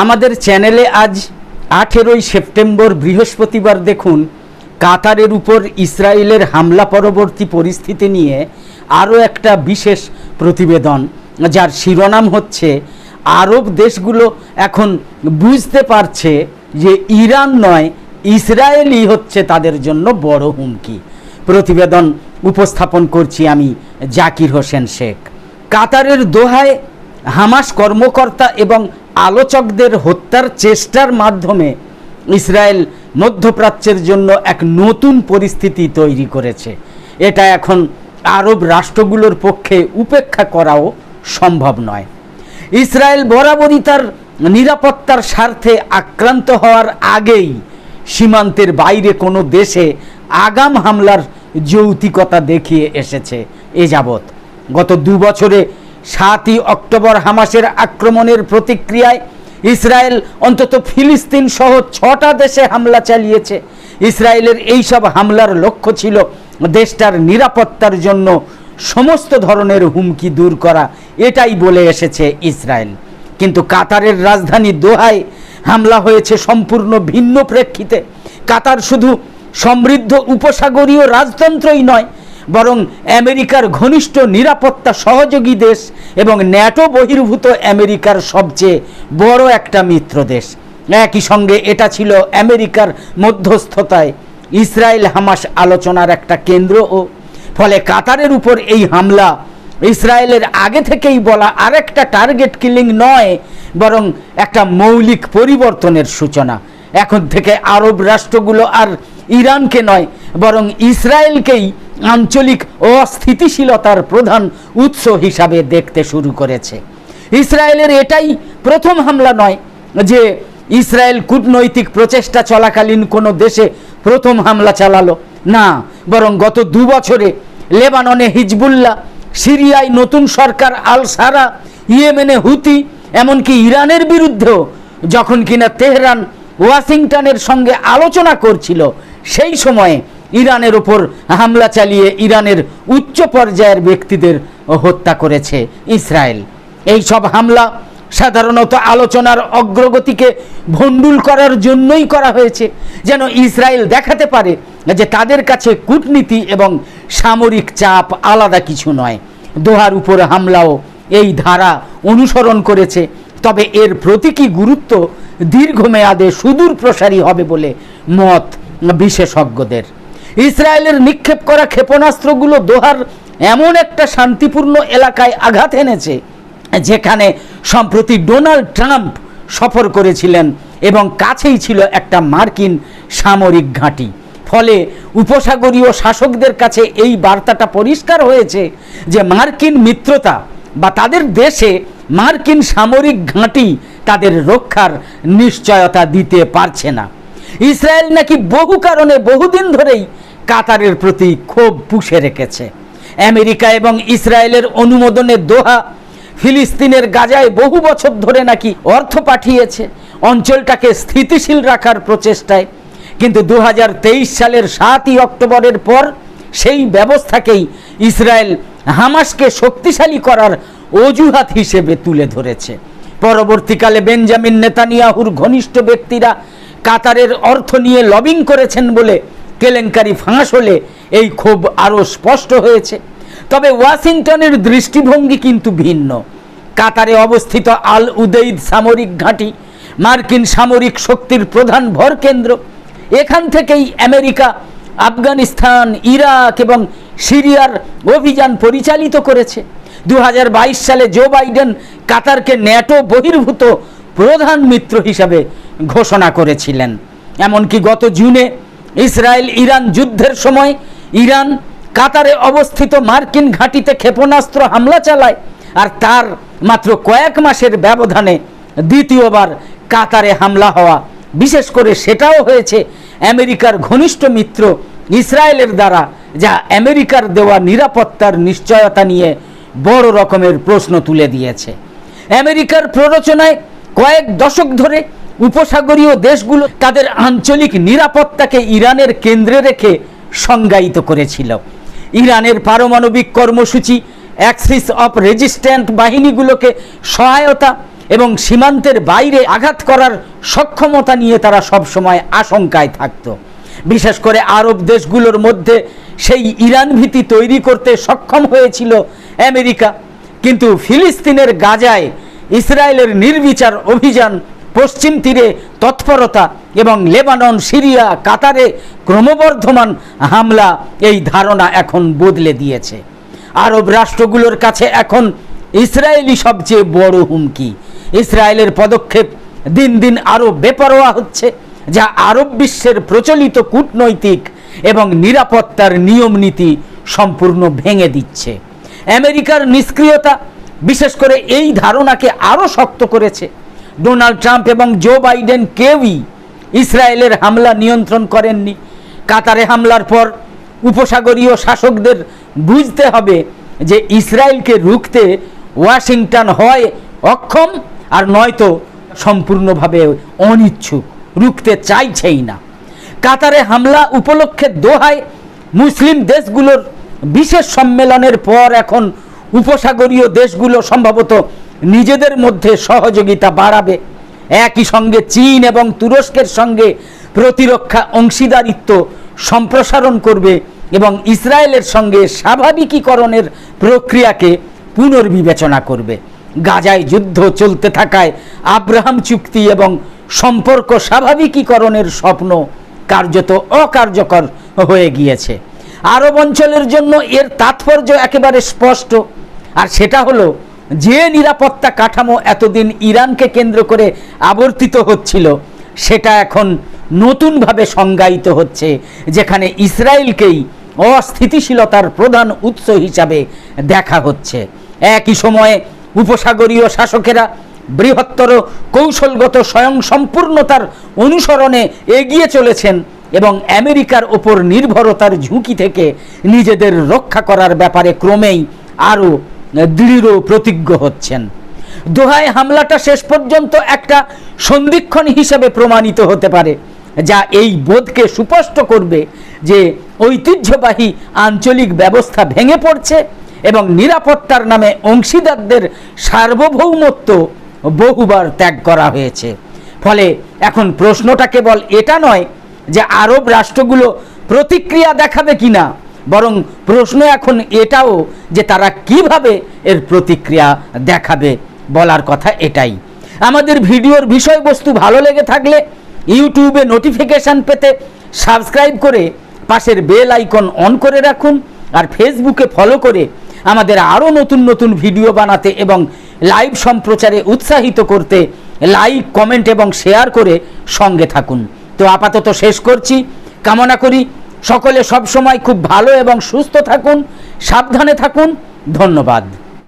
আমাদের চ্যানেলে আজ আঠেরোই সেপ্টেম্বর বৃহস্পতিবার দেখুন, কাতারের উপর ইসরায়েলের হামলা পরবর্তী পরিস্থিতি নিয়ে আরও একটা বিশেষ প্রতিবেদন, যার শিরোনাম হচ্ছে, আরব দেশগুলো এখন বুঝতে পারছে যে ইরান নয়, ইসরায়েলই হচ্ছে তাদের জন্য বড় হুমকি। প্রতিবেদন উপস্থাপন করছি আমি জাকির হোসেন শেখ। কাতারের দোহায় হামাস কর্মকর্তা এবং আলোচকদের হত্যার চেষ্টার মাধ্যমে ইসরায়েল মধ্যপ্রাচ্যের জন্য এক নতুন পরিস্থিতি তৈরি করেছে। এটা এখন আরব রাষ্ট্রগুলোর পক্ষে উপেক্ষা করাও সম্ভব নয়। ইসরায়েল বরাবরই তার নিরাপত্তার স্বার্থে আক্রান্ত হওয়ার আগেই সীমান্তের বাইরে কোনো দেশে আগাম হামলার যৌতিকতা দেখিয়ে এসেছে এ যাবৎ। গত দু বছরে সাতই অক্টোবর হামাসের আক্রমণের প্রতিক্রিয়ায় ইসরায়েল অন্তত ফিলিস্তিন সহ ছটা দেশে হামলা চালিয়েছে। ইসরায়েলের এই সব হামলার লক্ষ্য ছিল দেশটার নিরাপত্তার জন্য সমস্ত ধরনের হুমকি দূর করা। এটাই বলে এসেছে ইসরায়েল। কিন্তু কাতারের রাজধানী দোহায় হামলা হয়েছে সম্পূর্ণ ভিন্ন প্রেক্ষিতে। কাতার শুধু সমৃদ্ধ উপসাগরীয় রাজতন্ত্রই নয় বরং আমেরিকার ঘনিষ্ঠ নিরাপত্তা সহযোগী দেশ এবং ন্যাটো বহির্ভূত আমেরিকার সবচেয়ে বড় একটা মিত্র দেশ। একই সঙ্গে এটা ছিল আমেরিকার মধ্যস্থতায় ইসরায়েল হামাস আলোচনার একটা কেন্দ্র ও ফলে কাতারের উপর এই হামলা ইসরায়েলের আগে থেকেই বলা আরেকটা টার্গেট কিলিং নয়, বরং একটা মৌলিক পরিবর্তনের সূচনা। এখন থেকে আরব রাষ্ট্রগুলো আর ইরানকে নয়, বরং ইসরায়েলকেই আঞ্চলিক অস্থিতিশীলতার প্রধান উৎস হিসাবে দেখতে শুরু করেছে। ইসরায়েলের এটাই প্রথম হামলা নয় যে ইসরায়েল কূটনৈতিক প্রচেষ্টা চলাকালীন কোনো দেশে প্রথম হামলা চালালো। না, বরং গত দু বছরে লেবাননে হিজবুল্লাহ, সিরিয়ায় নতুন সরকার আল সারা ইয়েমেনে হুতি, এমনকি ইরানের বিরুদ্ধেও যখন কিনা তেহরান ওয়াশিংটনের সঙ্গে আলোচনা করছিল, সেই সময়ে ইরানের ওপর হামলা চালিয়ে ইরানের উচ্চ পর্যায়ের ব্যক্তিদের হত্যা করেছে ইসরায়েল। এই সব হামলা সাধারণত আলোচনার অগ্রগতিকে ভণ্ডুল করার জন্যই করা হয়েছে, যেন ইসরায়েল দেখাতে পারে যে তাদের কাছে কূটনীতি এবং সামরিক চাপ আলাদা কিছু নয়। দোহার উপর হামলাও এই ধারা অনুসরণ করেছে, তবে এর প্রতীকী গুরুত্ব দীর্ঘমেয়াদে সুদূর প্রসারী হবে বলে মত বিশেষজ্ঞদের। ইসরায়েলের নিক্ষেপ করা ক্ষেপণাস্ত্রগুলো দোহার এমন একটা শান্তিপূর্ণ এলাকায় আঘাত এনেছে, যেখানে সম্প্রতি ডোনাল্ড ট্রাম্প সফর করেছিলেন এবং কাছেই ছিল একটা মার্কিন সামরিক ঘাঁটি। ফলে উপসাগরীয় শাসকদের কাছে এই বার্তাটা পরিষ্কার হয়েছে যে মার্কিন মিত্রতা বা তাদের দেশে মার্কিন সামরিক ঘাঁটি তাদের রক্ষার নিশ্চয়তা দিতে পারছে না। ইসরায়েল নাকি বহু কারণে বহুদিন ধরেই কাতারের প্রতি ক্ষোভ পুষে রেখেছে। আমেরিকা এবং ইসরায়েলের অনুমোদনে দোহা ফিলিস্তিনের গাজায় বহু বছর ধরে নাকি অর্থ পাঠিয়েছে। অঞ্চলটাকে স্থিতিশীল রাখার প্রচেষ্টায়। কিন্তু দু হাজার তেইশ সালের সাতই অক্টোবরের পর সেই ব্যবস্থাকেই ইসরায়েল হামাসকে শক্তিশালী করার অজুহাত হিসেবে তুলে ধরেছে। পরবর্তীকালে বেঞ্জামিন নেতানিয়াহুর ঘনিষ্ঠ ব্যক্তিরা কাতারের অর্থ নিয়ে লবিং করেছেন বলে কেলেঙ্কারি ফাঁস হলে এই ক্ষোভ আরও স্পষ্ট হয়েছে। তবে ওয়াশিংটনের দৃষ্টিভঙ্গি কিন্তু ভিন্ন। কাতারে অবস্থিত আল উদেইদ সামরিক ঘাঁটি, মার্কিন সামরিক শক্তির প্রধান ভরকেন্দ্র এখান থেকেই আমেরিকা, আফগানিস্তান, ইরাক এবং সিরিয়ার অভিযান পরিচালিত করেছে। দু হাজার বাইশ সালে জো বাইডেন কাতারকে ন্যাটো বহির্ভূত প্রধান মিত্র হিসাবে ঘোষণা করেছিলেন। এমনকি গত জুনে ইসরায়েল ইরান যুদ্ধের সময় ইরান কাতারে অবস্থিত মার্কিন ঘাঁটিতে ক্ষেপণাস্ত্র হামলা চালায় আর তার মাত্র কয়েক মাসের ব্যবধানে দ্বিতীয়বার কাতারে হামলা হওয়া। বিশেষ করে সেটাও হয়েছে আমেরিকার ঘনিষ্ঠ মিত্র ইসরায়েলের দ্বারা, যা আমেরিকার দেওয়া নিরাপত্তার নিশ্চয়তা নিয়ে বড় রকমের প্রশ্ন তুলে দিয়েছে। আমেরিকার প্ররোচনায় কয়েক দশক ধরে উপসাগরীয় দেশগুলো তাদের আঞ্চলিক নিরাপত্তাকে ইরানের কেন্দ্রে রেখে সংজ্ঞায়িত করেছিল। ইরানের পারমাণবিক কর্মসূচি অ্যাক্সিস অফ রেজিস্ট্যান্ট বাহিনীগুলোকে সহায়তা এবং সীমান্তের বাইরে আঘাত করার সক্ষমতা নিয়ে তারা সবসময় আশঙ্কায় থাকত। বিশেষ করে আরব দেশগুলোর মধ্যে সেই ইরান ভীতি তৈরি করতে সক্ষম হয়েছিল আমেরিকা। কিন্তু ফিলিস্তিনের গাজায় ইসরায়েলের নির্বিচার অভিযান পশ্চিম তীরে তৎপরতা এবং লেবানন, সিরিয়া, কাতারে ক্রমবর্ধমান হামলা এই ধারণা এখন বদলে দিয়েছে। আরব রাষ্ট্রগুলোর কাছে এখন ইসরায়েলই সবচেয়ে বড় হুমকি। ইসরায়েলের পদক্ষেপ দিন দিন আরও বেপরোয়া হচ্ছে, যা আরব বিশ্বের প্রচলিত কূটনৈতিক এবং নিরাপত্তার নিয়ম নীতি সম্পূর্ণ ভেঙে দিচ্ছে। আমেরিকার নিষ্ক্রিয়তা বিশেষ করে এই ধারণাকে আরও শক্ত করেছে। ডোনাল্ড ট্রাম্প এবং জো বাইডেন কেউই ইসরায়েলের হামলা নিয়ন্ত্রণ করেননি। কাতারে হামলার পর উপসাগরীয় শাসকদের বুঝতে হবে যে ইসরায়েলকে রুখতে ওয়াশিংটন হয় অক্ষম আর নয়তো সম্পূর্ণভাবে অনিচ্ছুক, রুখতে চাইছেই না। কাতারে হামলা উপলক্ষে দোহায় মুসলিম দেশগুলোর বিশেষ সম্মেলনের পর এখন উপসাগরীয় দেশগুলো সম্ভবত নিজেদের মধ্যে সহযোগিতা বাড়াবে। একই সঙ্গে চীন এবং তুরস্কের সঙ্গে প্রতিরক্ষা অংশীদারিত্ব সম্প্রসারণ করবে এবং ইসরায়েলের সঙ্গে স্বাভাবিকীকরণের প্রক্রিয়াকে পুনর্বিবেচনা করবে। গাজায় যুদ্ধ চলতে থাকায় আব্রাহাম চুক্তি এবং সম্পর্ক স্বাভাবিকীকরণের স্বপ্ন কার্যত অকার্যকর হয়ে গিয়েছে। আরব অঞ্চলের জন্য এর তাৎপর্য একেবারে স্পষ্ট। আর সেটা হলো যে নিরাপত্তা কাঠামো এতদিন ইরানকে কেন্দ্র করে আবর্তিত হচ্ছিল, সেটা এখন নতুনভাবে সংজ্ঞায়িত হচ্ছে, যেখানে ইসরায়েলকেই অস্থিতিশীলতার প্রধান উৎস হিসাবে দেখা হচ্ছে। একই সময়ে উপসাগরীয় শাসকেরা বৃহত্তর কৌশলগত স্বয়ংসম্পূর্ণতার অনুসরণে এগিয়ে চলেছেন এবং আমেরিকার ওপর নির্ভরতার ঝুঁকি থেকে নিজেদের রক্ষা করার ব্যাপারে ক্রমেই আরও দৃঢ় প্রতিজ্ঞ হচ্ছেন। দোহায় হামলাটা শেষ পর্যন্ত একটা সন্ধিক্ষণ হিসেবে প্রমাণিত হতে পারে, যা এই বোধকে সুস্পষ্ট করবে যে ঐতিহ্যবাহী আঞ্চলিক ব্যবস্থা ভেঙে পড়ছে এবং নিরাপত্তার নামে অংশীদারদের সার্বভৌমত্ব বহুবার ত্যাগ করা হয়েছে। ফলে এখন প্রশ্নটা কেবল এটা নয় যে আরব রাষ্ট্রগুলো প্রতিক্রিয়া দেখাবে কিনা বরং প্রশ্ন এখন এটাও যে তারা কীভাবে এর প্রতিক্রিয়া দেখাবে বলার কথা এটাই। আমাদের ভিডিওর বিষয়বস্তু ভালো লেগে থাকলে ইউটিউবে নোটিফিকেশান পেতে সাবস্ক্রাইব করে পাশের বেল আইকন অন করে রাখুন আর ফেসবুকে ফলো করে আমাদের আরও নতুন নতুন ভিডিও বানাতে এবং লাইভ সম্প্রচারে উৎসাহিত করতে লাইক, কমেন্ট এবং শেয়ার করে সঙ্গে থাকুন। তো আপাতত শেষ করছি। কামনা করি সকলে সবসময় খুব ভালো এবং সুস্থ থাকুন সাবধানে থাকুন ধন্যবাদ।